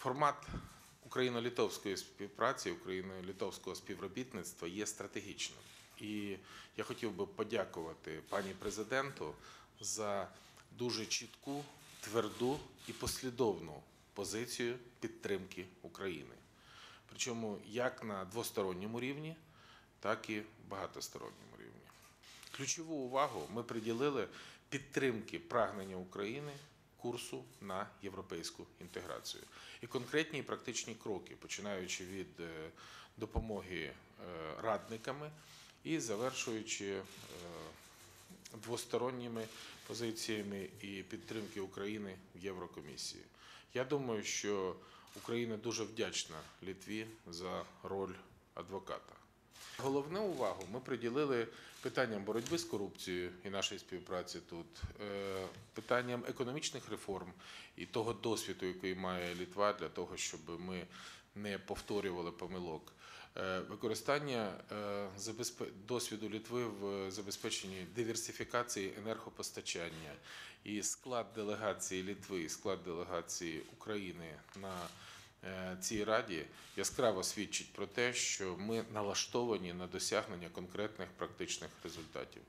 Формат україно-литовської співпраці, україно-литовського співробітництва є стратегічним. І я хотів би подякувати пані президенту за дуже чітку, тверду і послідовну позицію підтримки України. Причому як на двосторонньому рівні, так і багатосторонньому рівні. Ключову увагу ми приділили підтримки прагнення України курсу на європейську інтеграцію. І конкретні і практичні кроки, починаючи від е, допомоги е, радниками і завершуючи е, двосторонніми позиціями і підтримки України в Єврокомісії. Я думаю, що Україна дуже вдячна Литві за роль адвоката. Головну увагу ми приділили питанням боротьби з корупцією і нашої співпраці тут, е, питанням економічних реформ і того досвіду, який має Літва для того, щоб ми не повторювали помилок. Е, Використання е, досвіду Літви в забезпеченні диверсифікації енергопостачання і склад делегації Літви, склад делегації України на цій раді яскраво свідчить про те, що ми налаштовані на досягнення конкретних практичних результатів.